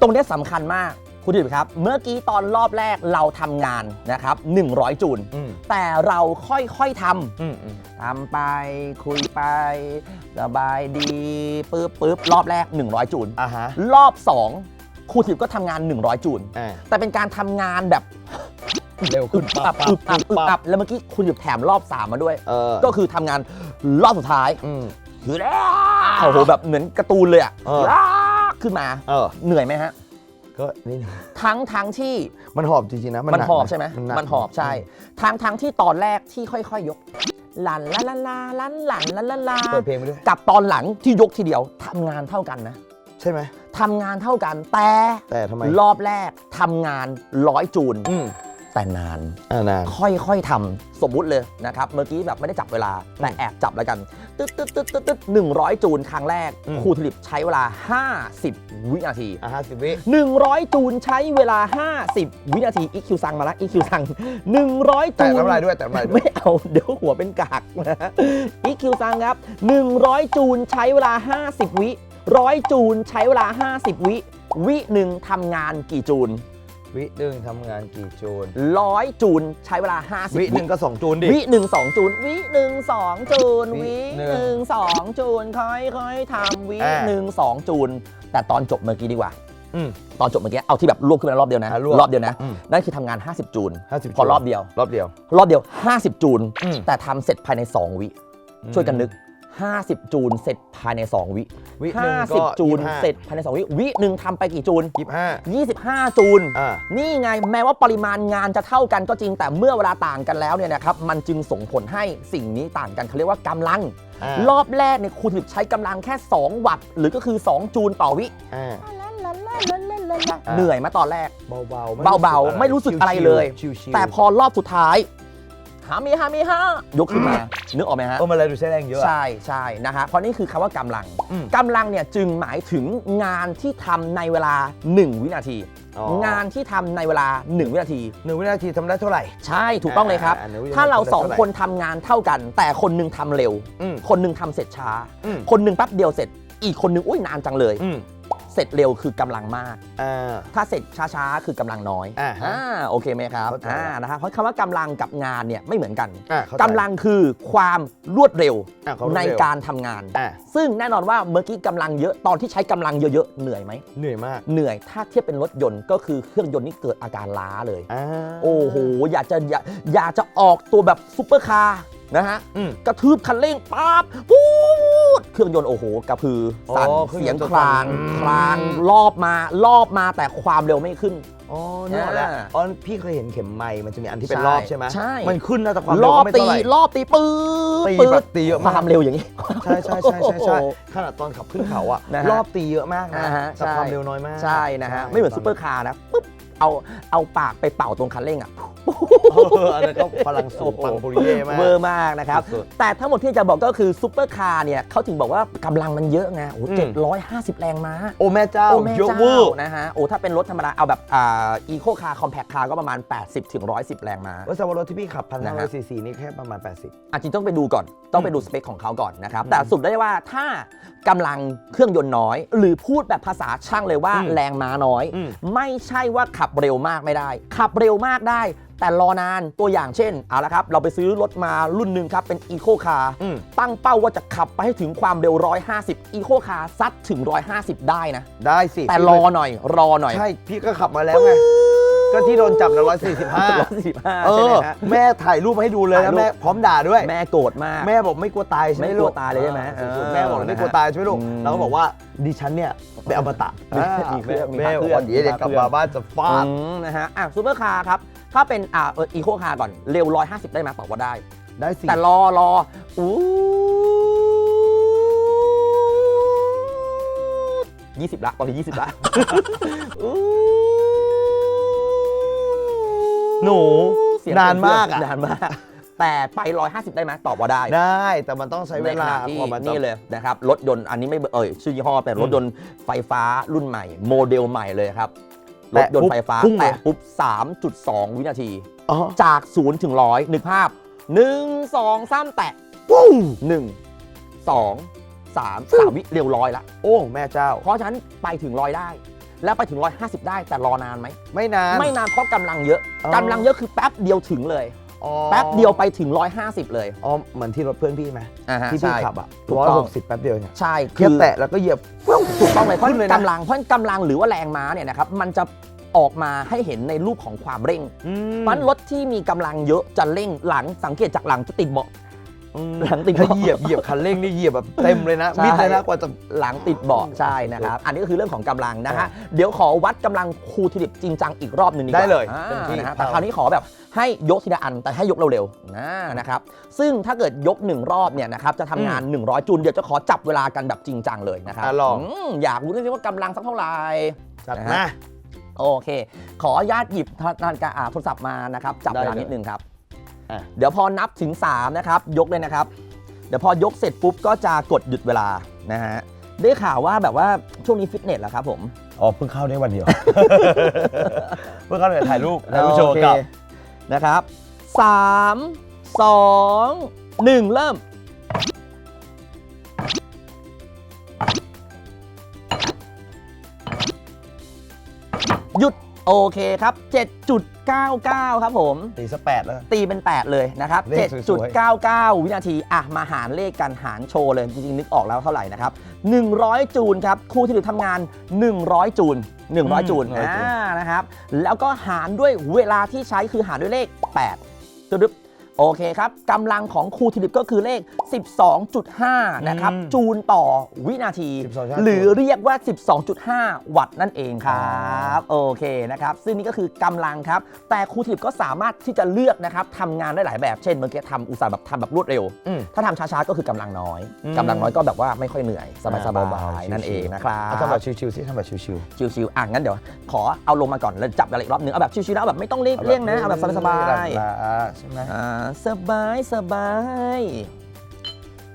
ตรงเนี้ยสำคัญมากครูเทลิปครับ เมื่อกี้ตอนรอบแรกเราทำงานนะครับ 100 จูน
อืม
แต่เราค่อยๆทำ
อืมอืม
ทำไปคุยไปสบายดีปึ๊บปึ๊บรอบแรก 100 จูน
อะฮะ
รอบ 2ครูทิพย์ก็ทำงาน 100 จูน
อ่า
แต่เป็นการทำงานแบบ
เร็วขึ้น
อับอึบอับอึบอับแล้วเมื่อกี้คุณหยิบแถมรอบ 3 มาด้วย ก็คือทำงานรอบสุดท้าย
อืม
คือโอ้โหแบบเหมือนการ์ตูนเลยอะขึ้นมา
เห
นื่อยไหมฮะ
ก็นี่
ทั้งทั้งที่
มันหอบจริงๆนะ
มันหอบใช่ไหมมันหอบใช่ทั้งทั้งที่ตอนแรกที่ค่อยๆยกหลันละละลาลันหลันละละลา
เปิดเพลงไปด้วย
กับตอนหลังที่ยกทีเดียวทำงานเท่ากันนะ
ใช่ไหม
ทำงานเท่ากันแต่
แต่ทำไม
รอบแรกทำงานร้อยจูน
อื
แต่นาน
อ่านาน
ค่อยๆทำสมมุติเลยนะครับ เมื่อกี้แบบไม่ได้จับเวลา แต่แอบจับแล้วกันตึ๊ดตึ๊ดตึ๊ดตึ๊ดตึ๊ดหนึ่งร้อยจูนครั้งแรก
อืม
ครูทลิปใช้เวลา 50 วินาที
อะห้าสิบวิ
100 จูนใช้เวลา 50 วินาที EQ สั่งมาละ EQ สั่ง100
แต่
จูน
น้ำลายด้วยแต่น้ำลายด้วย
ไม่เอาเดี๋ยวหัวเป็นกากนะ EQ สั่งครับ 100 จูนใช้เวลา 50 วิร้อยจูนใช้เวลา 50 วิ วิหนึ่งทำงานกี่จูน
วิหนึ่งทำงานกี่จูน
ร้อยจูนใช้เวลา 50
วิหนึ่งก็สองจูนดิ
วิหนึ่งสองจูน วิหนึ่งสองจูน
วิ
วิ
หนึ่ง
หนึ่งสองจูน ค่อยๆทำวิ
อ่า
หนึ่งสองจูน แต่ตอนจบเมื่อกี้ดีกว่า
อืม
ตอนจบเมื่อกี้เอาที่แบบรวบขึ้นมารอบเดียวนะ
อะรวบ
รอบเดียวนะ
อืม
นั่นคือทำงาน 50 จูล
50
พอรอบเดียว
รอบเดียว
รอบเดียว 50 จูล
อืม
แต่ทำเสร็จภายใน 2 วิ ช่วยกันนึก 50 จูลเสร็จภายใน 2 วิ
วิหนึ่งก็
50 จูล
25
เสร็จภายใน 2 วิ วิหนึ่งทำไปกี่จูล
ยี่สิบห้า
25 จูล
อ่า
นี่ไงแม้ว่าปริมาณงานจะเท่ากันก็จริงแต่เมื่อเวลาต่างกันแล้วเนี่ยนะครับมันจึงส่งผลให้สิ่งนี้ต่างกันเขาเรียกว่ากำลัง
อ่าร
อบแรกเนี่ยคุณถึกใช้กำลังแค่ 2 วัตต์หรือก็คือ 2 จูลต่อวิ
อ่า
เหนื่อยมาตอนแรก
เบาๆ
เบาๆไม่รู้สึกอะไรเลย
ชิวๆ
แต่พอรอบสุดท้าย หามีฮามีฮายกขึ้นมานึกออกไหมฮะ
เออมันเลยดูใช้แรงเยอะอะ
ใช่ใช่นะฮะเพราะนี่คือคำว่ากำลัง
อืม
กำลังเนี่ยจึงหมายถึงงานที่ทำในเวลา 1 วินาที
อ๋อ
งานที่ทำในเวลา 1 วินาที
หนึ่งวินาทีทำได้เท่าไหร่
ใช่ถูกต้องเลยครับ
อ่าหนึ่งวินาที
ถ้าเรา
ทำได้
สอง
เท่าไหร่
คนทำงานเท่ากัน แต่คนหนึงทำเร็ว
อืม
คนหนึงทำเสร็จช้า
อืม
คนหนึงแป๊บเดียวเสร็จ อีกคนหนึงอุ้ยนานจังเลย
อืม
เสร็จเร็วคือกำลังมาก
อ่า
ถ้าเสร็จช้าๆ คือกำลังน้อย
อ่าฮะ
โอเคไหมครับ
เข้าใจ
อ่านะครับเพราะคำว่ากำลังกับงานเนี่ยไม่เหมือนกัน
อ่าเข้าใจ
กำลังคือความรวดเร็ว
อะความรวด
ใน
เร็ว
การทำงาน
อ่า
ซึ่งแน่นอนว่าเมื่อกี้กำลังเยอะตอนที่ใช้กำลังเยอะๆเหนื่อยไหม
เหนื่อยมาก
เหนื่อยถ้าเทียบเป็นรถยนต์ก็คือเครื่องยนต์นี่เกิดอาการล้าเลย
อ่า
โอ้โหอยากจะอยากอยากจะออกตัวแบบซุปเปอร์คาร์ นะฮะ
อืม
กระทืบคันเร่งปั๊บปูดเครื่องยนต์โอ้โหกระพือสั่น
อ๋อเครื่อง
เสี
ย
ย
น
ง
ต์จะ
คลาง
สั่น
คลางรอบมารอบมาแต่ความเร็วไม่ขึ้น
อ๋อเนี่ยแหละ
อ่า
อ๋อพี่เคยเห็นเข็มไม้มันจะมีอันที่เป็น
ใช่
รอบใช่ไหม
ใช่
มันขึ้นนะแต่ความ
ร
เร็ว
อบ
ก็ไม่
ตี
เท่าไหร่
รอบตีปื๊ด
ตี
ปื๊ด
แบบตีเยอะมาก
ความเร็วอย่างนี้
ใช่ใช่ใช่ใช่ใช่
โอ้โห
ขนาดตอนขับขึ้นเขาอะ
นะฮะ
รอบตีเยอะมากนะ
อ่าฮะ
แต่
ใช่
ความเร็วน้อยมาก
ใช่นะฮะ ไม่เหมือนซุปเปอร์คาร์นะปุ๊บ เอาเอาปากไปเป่าตรงคันเร่งอะ
เอออันนั้นก็พลังสูงปังปุริเย่มาก
เวอร์มากนะครับ
สุด
แต่ทั้งหมดที่จะบอกก็คือซุปเปอร์คาร์เนี่ยเขาถึงบอกว่ากำลังมันเยอะไงโอ้
อืม
เจ็ดร้อยห้าสิบแรงม้า
โอ้แม่เจ้า
โอ้แม่
เยอะ
เจ้า
เวอร์
นะฮะ โอ้ถ้าเป็นรถธรรมดา เอาแบบอ่าอีโคคาร์คอมแพคคาร์ก็ประมาณ 80ถึง110 แรงม้า
ว่าสวรถที่พี่ขับพัน
นะ
ห้า
ฮะ
ร้อยซีซีนี่แค่ประมาณ 80
อาจริงต้องไปดูก่อนต้องไป
อืม
ดูสเปคของเขาก่อนนะครับ
อืม
แต่สรุดได้ว่าถ้ากำลังเครื่องยนต์น้อย หรือพูดแบบภาษาช่างเลยว่า
อืม
แรงม้าน้อย
อืม
ไม่ใช่ว่าขับเร็วมากไม่ได้ ขับเร็วมากได้ แต่รอนานตัวอย่างเช่นเอาละครับ เราไปซื้อรถมารุ่นหนึ่งครับ เป็นอีโคคาร์
อืม
ตั้งเป้าว่าจะขับไปให้ถึงความเร็ว 150 อีโคคาร์ซัดถึง 150 ได้นะ
ได้สิ
แต่รอหน่อย รอหน่อย
ใช่ พี่ก็ขับมาแล้วไง ก็ที่โดนจับนะร้อยสี่สิบห้า
145
เอ
ใช่ไหม
อ
ฮะ
แม่ถ่ายรูปมาให้ดูเลย
ถ่าย
นะ
รูป
แม่พร้อมด่าด้วย
แม่โกรธมาก
แม่บอกไม่กลัวตายใช่ไหม
ไม่กลัวตายเลยใช่ไหม
อ่า
เออ
แม่บอกไม่กลัวตายใช่ไหมลูก
อืม
เราก็บอกว่าดิฉันเนี่ยเป็นอมตะ
มีมีเครื่องมี
แม่
พระ
บ
เค
อก
รื่อง
ว่าเดี๋ยวเด็กกลับ
มีพระเครื่
มา
อง
บ้านจะฟาด
อืมนะฮะอะซูเปอร์คาร์ครับ ถ้าเป็นอ่าเอออีโคคาร์ก่อนเร็ว 150 ได้ไหมตอบว่าได้
ได้สิ
แต่รอรออู้ยี่สิบละตอนนี้ยี่สิบละอู้
หนู
เสียง
นานมากอะ
นานมาก แต่ไป 150 ได้ไหมตอบว่าได้
ได้แต่มันต้องใช้เวลา
ในขณะที่
กว่ามันจะ
นี่เลยนะครับรถยนต์อันนี้ไม่เอ่ยชื่อยี่ห้อแต่รถยนต์ไฟฟ้ารุ่นใหม่ โมเดลใหม่เลยครับ รถยนต์ไฟฟ้า
พุ่งเลย
แตะปุ๊บ 3.2 วินาที
อ๋อ
จาก 0 ถึง 100 นึกภาพ 1 2 3 แตะ
ปุ้ง
1 2 3 3 วิเร็วร้อยละ
โอ้แม่เจ้า
เพราะฉะนั้นไปถึงร้อยได้ แล้วไปถึง 150 ได้แต่รอนานไหม
ไม่นาน
ไม่นานเพราะกำลังเยอะ
อ๋อ
กำลังเยอะคือแป๊บเดียวถึงเลย
อ๋อ
แป๊บเดียวไปถึง 150 เลย
อ๋อเหมือนที่รถเพื่อนพี่ไหม
อ่าฮะ
ที่พี่
ใช่
ขับอะ
ถูก
ร้อย
ต้อง
หกสิบแป๊บเดียวเนี่ย
ใช่
แค่แตะแล้วก็เหยียบ
ถูกต้องเลยเพราะ
ขึ้นเลยนะ
กำลังเพราะกำลังหรือว่าแรงม้าเนี่ยนะครับมันจะออกมาให้เห็นในรูปของความเร่ง
อืม
มันรถที่มีกำลังเยอะจะเร่งหลังสังเกตจากหลังจะติดเบาะ
อืม
หลังติด
ถ้า
เบาะ
เหยียบเหยียบคันเร่งนี่เหยียบแบบเต็มเลยนะ
ใช่
มิดเลยนะกว่าจะ
หลังติดเบาะใช่นะครับ อันนี้ก็คือเรื่องของกำลังนะฮะ เดี๋ยวขอวัดกำลังครูทิลิปจริงจังอีกรอบหนึ่งดีกว่า
ได้เลย
อ่า
เต็มที่
นะฮะแต่คราวนี้ขอแบบให้ยกทีละอันแต่ให้ยกเร็วๆนะนะครับ ซึ่งถ้าเกิดยกหนึ่งรอบเนี่ยนะครับจะทำงาน 100จูลเดี๋ยวจะขอจับเวลากันแบบจริงจังเลยนะครับ
อะลอง
มอยากรู้ด้วยสิว่ากำลังสักเท่าไหร่
จัด
นะ
มา
ฮะโอเค ขออนุญาตหยิบนาฬิกาอ่าโทรศัพท์มานะครับ จับเวลา
ได้เลย
นิดนึงครับ
อะ
เดี๋ยวพอนับถึง 3 นะครับ ยกเลยนะครับ เดี๋ยวพอยกเสร็จปุ๊บก็จะกดหยุดเวลานะฮะได้ข่าวว่าแบบว่าช่วงนี้ฟิตเนสเหรอครับผม
อ๋อเพิ่งเข้าได้วันเดียว เพิ่งเข้าได้ถ่ายรูปถ่ายรูปโชว์
โอเค
กับ
นะครับ3 2 1เริ่มหยุด โอเคครับ 7.99 ครับผม
ตีสแปดแล้ว
ตีเป็น 8 เลยนะครับ
เลขสวย
7.99 วินาที อะ มาหารเลขกันหารโชว์เลย จริงๆ นึกออกแล้วเท่าไหร่นะครับ 100 จูนครับ คู่ที่เหลือทำงาน 100 จูน100 จูน
100จูน
อ่านะครับ แล้วก็หารด้วยเวลาที่ใช้คือหารด้วยเลข 8ตึ๊ด โอเคครับกำลังของครูทิลิปก็คือเลข 12.5 นะครับจูนต่อวินาที
12.5
หรือเรียกว่า 12.5 วัตต์นั่นเองครับ โอเคนะครับ ซึ่งนี่ก็คือกำลังครับ แต่ครูทิลิปก็สามารถที่จะเลือกนะครับทำงานได้หลายแบบ เช่นเมื่อกี้ทำอุตสาห์แบบทำแบบรวดเร็ว
อืม
ถ้าทำช้าๆ ก็คือกำลังน้อย
อืม
กำลังน้อยก็แบบว่าไม่ค่อยเหนื่อยส
อ่า
บา
เบายๆ
ๆนั่นเองนะครับ
เอาทำแบบชิวๆสิทำแบบชิว
ชิวๆอะงั้นเดี๋ยว ขอเอาลงมาก่อนแล้วจับกันอีกรอบหนึงเอาแบบชิวๆนะเอาแบบไม่ต้องรีบ
ๆ
เร่งนะเอาแบบสบาย
ๆ ใช่ไหม
ๆอ่าสบายสบาย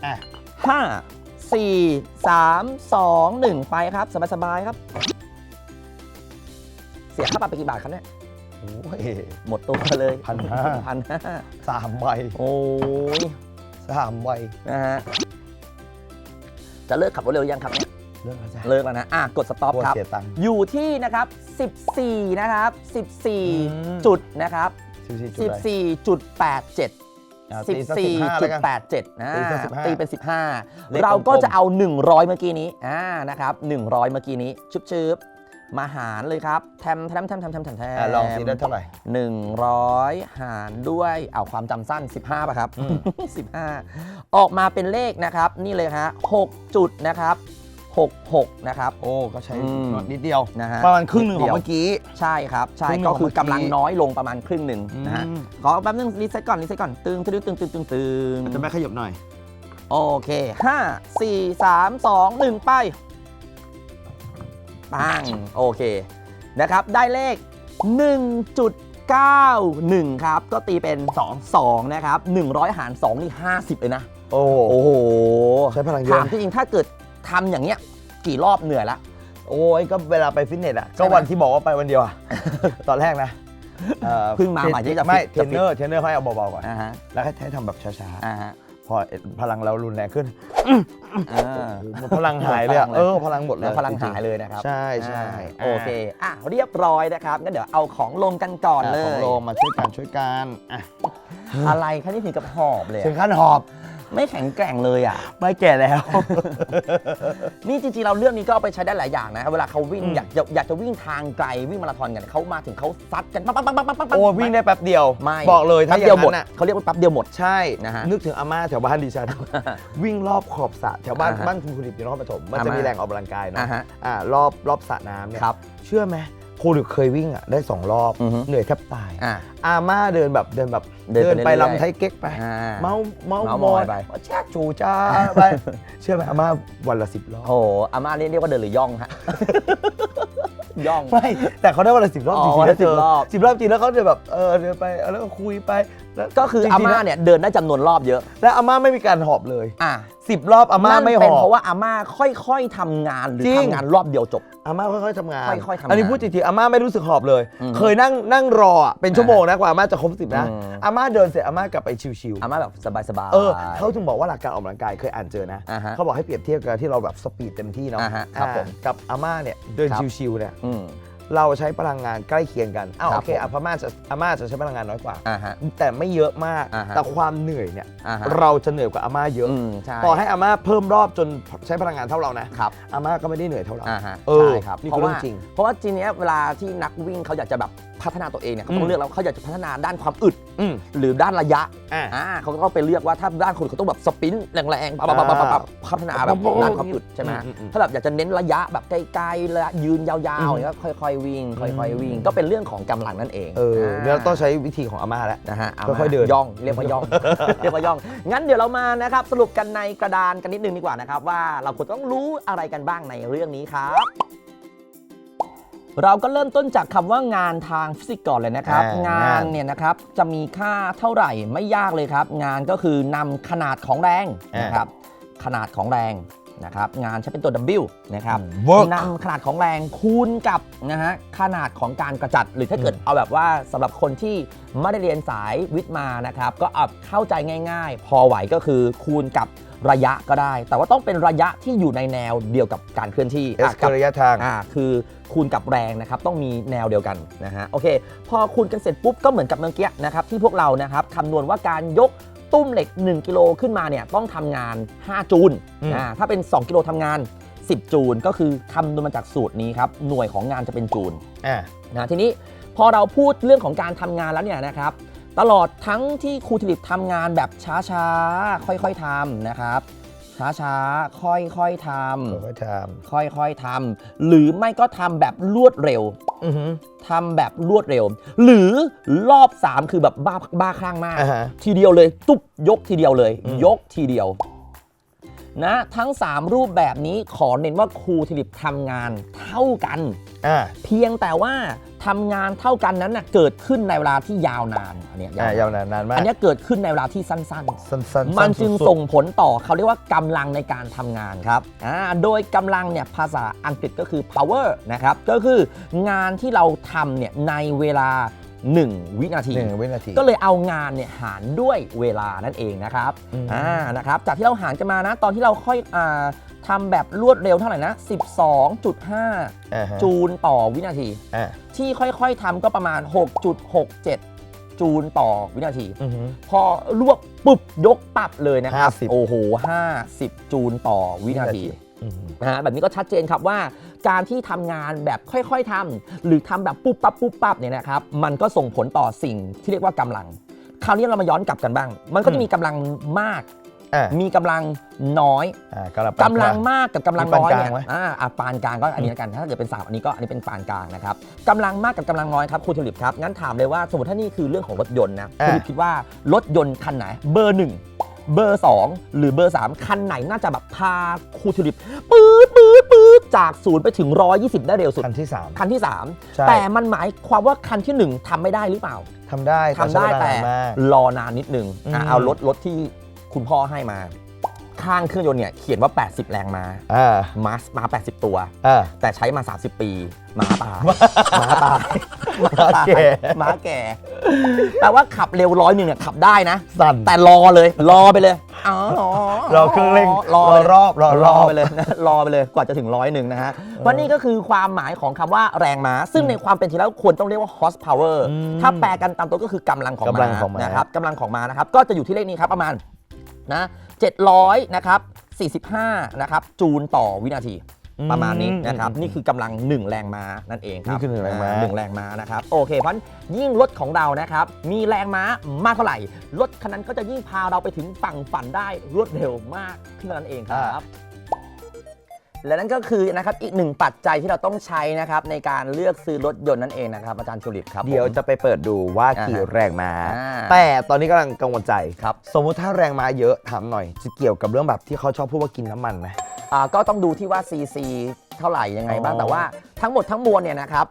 อะ
ห้าสี่สามสองหนึ่งไปครับ สบายสบายๆครับ เสียค่าปรับไปกี่บาทครับเนี่ย
โอ้ย
หมดตัวเลย
พันห้า
พันห้า
สามใบ
โอ้ย
สามใบ
นะฮะจะเลิกขับรถเร็วยังครับเนี่ย
เลิกแล้วจ้ะ
เลิกแล้วนะอะกดสต็อป
กลัว
ครับ
เสียตังค์
อยู่ที่นะครับ 14 นะครับ
ม
14 จุดนะครับ
14จุดอะไร
14.87
อะตีสัก15แล้วกัน
14.87นะ
ตีสัก15
ตีเป็น
เลข
15เราก็จะเอา 100 เมื่อกี้นี้อ่านะครับ100 เมื่อกี้นี้ชุบชืบมาหารเลยครับแทมแทมแทมแทมแทมแทมแทม
อะลองสิได้เท่าไหร่
100หารด้วยเอาความจำสั้น 15ป่ะครับ
อืม
15 ออกมาเป็นเลขนะครับ นี่เลยฮะ6จุดนะครับ 66 นะครับ
โอ้ก็ใช้
อืม
นิดเดียว
นะฮะ
ประมาณครึ่งหนึ่งของ
เดียว
เมื่อกี้
ใช่ครับ ใช่
ครึ่งหนึ่ง
ก็คือกำลัง
ของเมื่อกี้
น้อยลงประมาณครึ่งหนึ่งนะฮะ
อืม
ขอแป๊บนึงรีเซ็ตก่อนรีเซ็ตก่อนตึงตึงตึงตึงตึงตึง
จะไม่ขยับหน่อย
โอเค 5 4 3 2 1 ไปปังโอเคนะครับ ได้เลข 1.91 ครับ ก็ตีเป็น 2 2 นะครับ 100 หาร 2 นี่ 50 เลยนะ
โอ้
โอ้โห
ใช้พลังเย
ถา
อะ
มจริงๆถ้าเกิด ทำอย่างเงี้ยกี่รอบเหนื่อยละ
โอ้ยก็เวลาไปฟิตเนสอะ
ใช่
ก็
ไหม
วันที่บอกว่าไปวันเดียวอะตอนแรกนะอ่อ
เพิ่งมาใหม่ที่จะ
ไม่
ฟิต
เทรนเนอร์เทรนเนอร์ให้เอาเบาๆก่อน
อ่าฮะ
แล้วให้ให้ทำแบบช้า
อ่าฮะ
ๆ พอพลังเรารุนแรงขึ้น
อ่า
หมดพลังหายเลยอะ
หมดพลังเลย
เออพลังหมดเลย
แล้วพลังหายเลยนะครับ
ใช่ใช่
อ่าโอเคอะเรียบร้อยนะครับงั้นเดี๋ยวเอาของลงกันก่อน
อะ
เล
ของ
ย
โลมาช่วยกันช่วยกันอะ
อะไรแค่นี้ถึงกับหอบเลย
ถึ
อะ
งขั้นหอบ
ไม่แข็งแกร่งเลยอะ
ไม่แก่แล้ว
นี่จริงๆเราเรื่องนี้ก็เอาไปใช้ได้หลายอย่างนะเวลาเขาวิ่ง
อืม
อยากจะอยากจะวิ่งทางไกลวิ่งมาราธอนกันเขามาถึงเขาซัดกันปั๊บปั๊บปั๊บปั๊บปั๊บปั๊บ
โอ้วิ่งได้แป๊บเดียว
ไม่
บอกเลยถ้า
แป๊บ
อ
เดียว
ย่าง
หมด
นั้นอะ
เขาเรียกว่าแป๊บเดียวหมด
ใช่
นะฮะ
นึกถึงอาม่าแถวบ้านดิฉัน วิ่งรอบขอบสระแถวบ้าน
อ่าฮะ
บ้านคุณผลิตอยู่นครปฐมมัน
อา
จะ
ม่ามี
มีแหล่งออกกำลังกาย
อ่า
นะ
ฮะ
อ่ารอบรอบสระน้ำเนี่ย
ครับ
เชื่อไหม ครูหรือเคยวิ่งอะได้สองรอบ
อือฮึ
เหนื่อยแทบตาย
อ่า
อาม่าเดินแบบเดินแบบ
เดินไป
ไป
เรื่อยๆ
ลำไทยเก๊กไป
อ่า
เมาเมา
เมา
ส์
มอยไป
แช่จูจ้าไปเชื่อไหมอาม่าวันละสิบรอบ
โอ้โหอาม่านี่เรียกว่าเดินหรือย่องฮะ ย่อง
ไม่ แต่เขาได้วันละสิบรอบ
อ๋
จ
อ
ริงๆ
วัน
นะ
ละ
เจอ
10รอบ
สิบรอบจริงแล้วเขาจะแบบเออเดินไปแล้วก็คุยไปแล้ว
ก็คือ
จริงๆ
อาม่า
นะ
เนี่ยเดินได้จำนวนรอบเยอะ
แล้วอาม่าไม่มีการหอบเลย
อะ
สิบรอบอาม่าไม่ห
เป็น
อ
เพ
บ
ราะว่าอาม่าค่อยๆทำงานหรือ
จริง
ทำงานรอบเดียวจบ
อาม่าค่อยๆทำงาน
ค่อยๆทำงาน
อันนี้พูดจริงๆอาม่าไม่รู้สึกหอบเลย
อืม
เคยนั่งนั่งรออะเป็นชั่วโมงนะกว่าอาม่าจะครบสิบนะ
อืม
อาม่าเดินเสร็จอาม่ากลับไปชิว
อาม่าแบบสบาย
ๆ
ๆ
เออเขาถึงบอกว่าหลักการออกกำลังกายเคยอ่านเจอนะ
อ่าฮะ
เขาบอกให้เปรียบเทียบกับที่เราแบบสปีดเต็มที่เนาะ
อ่าฮะครับ
อ่า
ผม
กับอาม่าเนี่ยเดิน
ครับ
ชิวๆเนี่ย
อืม
เราใช้พลังงานใกล้เคียงกันอ้าว
ครั
โอบเค
ผม
อาพม่าจะอาม่าจะใช้พลังงานน้อยกว่า
อ่าฮะ
แต่ไม่เยอะมาก
อ่าฮะ
แต่ความเหนื่อยเนี่ย
อ่าฮะ
เราจะเหนื่อยกว่าอาม่าเยอะ
อืมใช่
ต่อให้อาม่าเพิ่มรอบจนใช้พลังงานเท่าเรานะ ครับอาม่าก็ไม่ได้เหนื่อยเท่าเรา
อ่าฮะ
เออ
ใช่ครับ
นี่
เพ
คือ
ราะว่า
เรื่องจริง
เพราะว่าจริงๆเนี้ยเวลาที่นักวิ่งเขาอยากจะแบบ พัฒนาตัวเองเนี่ยเขาต้อ
อื
ง
ม
เลือกแล้วเขาอยากจะพัฒนาด้านความอึด
อืม
หรือด้านระยะ
อ่า
อ่าเขาก็ไปเลือกว่าถ้าด้านคนเขาต้องแบบสปรินต์แรงๆปั๊บปั๊บปั๊บปั๊บปั๊บพัฒนาแบบด้านความอึดใช่ไหม
อืมอืม
ถ้าแบบอยากจะเน้นระยะแบบไกลๆระยะยืนยาวๆ
อืม
อย่างเงี้ยก็ค่อยๆวิ่งค่อยๆวิ่ง ก็เป็นเรื่องของกำลังนั่นเอง
เออเนี่ยเราต้องใช้วิธีของอาม่าแล้ว
นะฮะา
ค่อยๆเดิน
ย่องเรียกว่าย่อง เรียกว่าย่อง งั้นเดี๋ยวเรามานะครับสรุปกันในกระดานกันนิดนึงดีกว่านะครับว่าเราควรต้องรู้อะไรกันบ้างในเรื่องนี้ครับ เราก็เริ่มต้นจากคำว่างานทางฟิสิกส์ก่อนเลยนะครับ
อ่าง
งานเนี่ยนะครับจะมีค่าเท่าไหร่ไม่ยากเลยครับ งานก็คือนำขนาดของแรง
อ่าน
นะครับขนาดของแรงนะครับงานใช้เป็นตัว W นะครับ
work
นำขนาดของแรงคูณกับนะฮะขนาดของการกระจัด หรือถ้าเกิดเอาแบบว่าสำหรับคนที่ไม่ได้เรียนสายวิทย์มานะครับก็เอาเข้าใจง่าย ๆ พอไหวก็คือคูณกับ ระยะก็ได้ แต่ว่าต้องเป็นระยะที่อยู่ในแนวเดียวกับการเคลื่อนที่
เอส
อะ
คื
กับ
อระยะทาง
อ่าคือคูณกับแรงนะครับต้องมีแนวเดียวกันนะฮะโอเค พอคูณกันเสร็จปุ๊บก็เหมือนกับเมื่อกี้นะครับที่พวกเรานะครับคำนวณว่าการยกตุ้มเหล็ก 1 กิโลขึ้นมาเนี่ยต้องทำงาน 5 จูล
อืม
อ่าถ้าเป็น 2 กิโลทำงาน 10 จูลก็คือคำนวณมาจากสูตรนี้ครับหน่วยของงานจะเป็นจูล
อ่า
นะทีนี้พอเราพูดเรื่องของการทำงานแล้วเนี่ยนะครับ ตลอดทั้งที่ครูทิลิปทำงานแบบช้าๆ ค่อยๆทำนะครับ ช้าๆ ค่อยๆท
ค่อยๆทำ
ค่อยๆทำ หรือไม่ก็ทำแบบรวดเร็วำ
อือฮึ
ทำแบบรวดเร็ว หรือรอบ 3 คือแบบบ้าบ้าคลั่งมาก
อ่าฮะ
ทีเดียวเลย ตุ๊บยกทีเดียวเลย
อืม
ยกทีเดียว นะทั้ง 3 รูปแบบนี้ขอเน้นว่าครูทิลิปทำงานเท่ากัน
อ่า
เพียงแต่ว่าทำงานเท่ากันนั้นนะเกิดขึ้นในเวลาที่ยาวนานอันเนี้ย
อ่ายา
วนาน
ยาวนานนานมาก
อันเนี้ยเกิดขึ้นในเวลาที่สั้น
สั้นๆ
ๆมันจึง
สั้นๆ
ส่งผลต่อเขาเรียกว่ากำลังในการทำงานครับอ่าโดยกำลังเนี่ยภาษาอังกฤษก็คือ power นะครับ ก็คืองานที่เราทำเนี่ยในเวลา 1 วินาที
หนึ่งวินาที
ก็เลยเอางานเนี่ยหารด้วยเวลานั่นเองนะครับ
อืม
อ่านะครับ จากที่เราหารกันมานะ ตอนที่เราค่อยอาทำแบบรวดเร็วเท่าไหร่นะ 12.5
อ่าฮะ
จูลต่อวินาที
อ่า
ที่ค่อยๆทำก็ประมาณ 6.67 จูลต่อวินาที
อือฮึ
พอรวบปุ๊บยกปับเลยนะครับ
50
โอ้โห 50 จูลต่อวินาที
อือฮึ
นะฮะแบบนี้ก็ชัดเจนครับว่าการที่ทำงานแบบค่อยๆทำหรือทำแบบปุ๊บปั๊บปุ๊บปั๊บเนี่ยนะครับมันก็ส่งผลต่อสิ่งที่เรียกว่ากำลัง คราวนี้เรามาย้อนกลับกันบ้าง มันก็จะมีกำลังมาก
อ่า
มีกำลังน้อย
อ่ากำลัง
กำลังมากกับกำลังน้อยเนี่ย
มีปานกลางไหม
อ่าอะปานกลางก็อันนี้แล้วกันถ้าเกิดเป็นสามอันนี้ก็อันนี้เป็นปานกลางนะครับกำลังมากกับกำลังน้อยครับครูทิลิปครับงั้นถามเลยว่าสมมติถ้านี่คือเรื่องของรถยนต์นะครูทิลิปคิดว่ารถยนต์คันไหนเบอร์หนึ่ง เบอร์ 2 หรือเบอร์ 3 คันไหนน่าจะแบบพาครูทิลิปปื๊ดปื๊ดปื๊ดจากศูนย์ไปถึง 120 ได้เร็วสุด
คันที่สาม
คันที่
ใช่
3 แต่มันหมายความว่าคันทีหนึ่1ทำไม่ได้หรือเปล่า
ทำได้
ทำได้
ใช้เวลา
แต่
นานมาก
รอนานนิดนึงอะ
อืม
เอารถรถที่คุณพ่อให้มา ข้างเครื่องยนต์เนี่ยเขียนว่า 80 แรงมา
อ่า
มาสมา80 ตัว
อ่า
แต่ใช้มา 30 ปีหมาตายหมาตาย
หมาแก่
หมาแก่แปลว่าขับเร็วร้อยหนึ่งเนี่ยขับได้นะ
สั่น
แต่รอเลยรอไปเลยอ๋อ
รอเครื่องเร่ง
รอ
รอรอบรอรอบ
ไปเลยนะรอไปเลยกว่าจะถึงร้อยหนึ่งนะฮะเพราะนี่ก็คือความหมายของคำว่าแรงม้า ซึ่งในความเป็นจริงแล้วควรต้องเรียกว่า horsepower
อืม
ถ้าแปลกันตามตัวก็คือกำลังของ
กำลังของม้า
นะครับกำลังของม้านะครับก็จะอยู่ที่เลขนี้ครับประมาณนะ 700นะครับ45นะครับจูลต่อวินาทีประมาณนี้นะครับนี่คือกำลัง 1 แรงม้านั่นเองครับ
นี่คือหนึ่งแรงม้า
อ่หนึ่งแรงม้านะครับโอเคเพราะฉะนั้นยิ่งรถของเรานะครับมีแรงม้ามากเท่าไหร่รถคันนั้นก็จะยิ่งพาเราไปถึงฝั่งฝันได้รวดเร็วมากขึ้นนั่นเองครับ และนั่นก็คือนะครับอีกหนึ่งปัจจัยที่เราต้องใช้นะครับในการเลือกซื้อรถยนต์นั่นเองนะครับอาจารย์ชูลิปครับ
เดี๋ยว
ผม
จะไปเปิดดูว่ากี่
อ่าฮะ
แรงม้า
อ่า
แต่ตอนนี้กำลังกังวลใจ
ครับ
สมมุติถ้าแรงม้าเยอะถามหน่อย จะเกี่ยวกับเรื่องแบบที่เขาชอบพูดว่ากินน้ำมันไหม
อ่าก็ต้องดูที่ว่า CC เท่าไหร่ยังไงบ้าง
อ๋อ
แต่ว่าทั้งหมดทั้งมวลเนี่ยนะครับ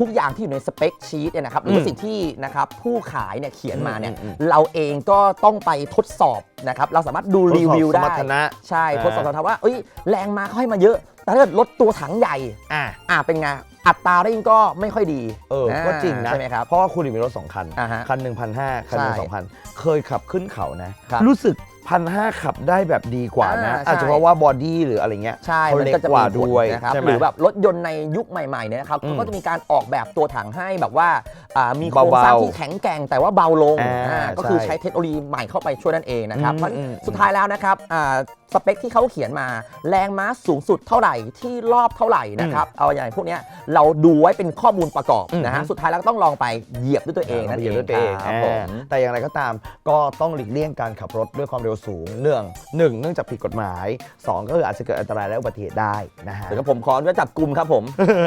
ทุกอย่างที่อยู่ในสเปคชีตเนี่ยนะครับหรือว่า
อืม
สิ่งที่นะครับผู้ขายเนี่ยเขียนมาเนี่ย
อืมอืม
เราเองก็ต้องไปทดสอบนะครับเราสามารถดูรีวิว
ทดสอบส
ได้
มรรถนะ
ใช่
อ่า
ทดสอบสมรรถนะว่าเอ้ยแรงมาเขาให้มาเยอะ แต่ถ้าเกิดรถตัวถังใหญ่
อ่า
อ่าเป็นไงอัตราเร่งก็ไม่ค่อยดี
เออ ก็จริงนะ
ใช่ไหมครับ
เพราะว่าคุณมีรถสองคัน
อ่าฮะ
คันหนึ่งพันห้าคันหนึ่ง
ใช่
สองพัน เคยขับขึ้นเขานะ
ครับ
รู้สึก พันห้าขับได้แบบดีกว่านะ
อ่าใช่
อาจจะเพราะว่าบอดี้หรืออะไรเงี้ย
ใช่
เขา
มัน
เล็ก
ก็จะ
กว่า
มีผล
ด้วย
นะครับ
ใช่ไหม
หรือแบบรถยนต์ในยุคใหม่ๆเนี่ยนะครับ
อืม
เขาก็จะมีการออกแบบตัวถังให้แบบว่าอ่ามีโครงสร้าง
เบาๆ
ที่แข็งแกร่งแต่ว่าเบาลง
อ่า
อ่าก็คือ
ใช่
ใช้เทคโนโลยีใหม่เข้าไปช่วยนั่นเองนะครับ
อืม
เพราะ
อืม
สุดท้ายแล้วนะครับอ่าสเปคที่เขาเขียนมา แรงม้าสูงสุดเท่าไหร่ที่รอบเท่าไหร่นะครับเอาอย่างพวกเนี้ยเราดูไว้เป็นข้อมูลประกอบนะฮะ
อืม
สุดท้ายแล้วก็ต้องลองไปเหยียบด้วยตัวเองนั่นเอง
ด้วยตัวเอง
ครับ
อ่า
ผม
แต่อย่างไรก็ตามก็ต้องหลีกเลี่ยงการขับรถด้วยความเร็วสูงเนื่องหนึ่งเนื่องจากผิดกฎหมายสองก็คืออาจจะเกิดอันตรายและอุบัติเหตุได้นะฮะ
เดี๋ยวก็ผมขออนุญาตจับกลุ่มครับผม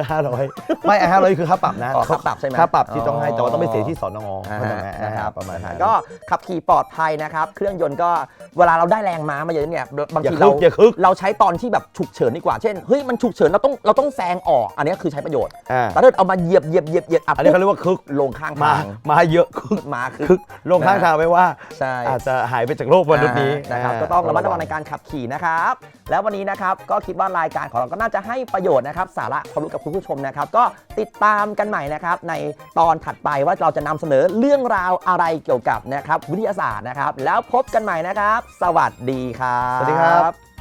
ห้าร้อยไม่ห้าร้อยคือค่าปรับนะ
อ๋อค่าปรับใช่ไหม
ค่าปรับที่ต้องให้แต่ว่าต้องไป
อ๋อ
เสียที่สอนง
อ่า
เข้าใจไหม
นะครับ
ประมาณนั้น
ก็ขับขี่ปลอดภัยนะครับ เครื่องยนต์ก็เวลาเราได้แรงม้ามาเยอะเนี่ยบาง
อย่า
ที
คึ
เรา
กอย่าคึก
เราใช้ตอนที่แบบฉุกเฉินดีกว่า เช่นเฮ้ยมันฉุกเฉินเราต้องเราต้องแซงออกอันนี้คือใช้ประโยชน์
อ่า
แต่ถ้าเอามาเหยียบเหยียบเหยียบเหยียบอัด
อันนี้เขาเรียกว่าคึก
ลงข้าง
มา
ทาง
มาเยอะคึก
มาคือ
คึก ลงข้างทางไปว่า
ใช่
อาจจะหายไปจากโลกมนุษย์นี้
อ่านะครับก็ต้องระมัดระวังในการขับขี่นะครับ แล้ววันนี้นะครับก็คิดว่ารายการของเราก็น่าจะให้ประโยชน์นะครับ สาระความรู้กับคุณผู้ชมนะครับ ก็ติดตามกันใหม่นะครับ ในตอนถัดไปว่าเราจะนำเสนอเรื่องราวอะไรเกี่ยวกับนะครับวิทยาศาสตร์นะครับ แล้วพบกันใหม่นะครับ สวัสดีครับ
สวัสดีครับ
ครับ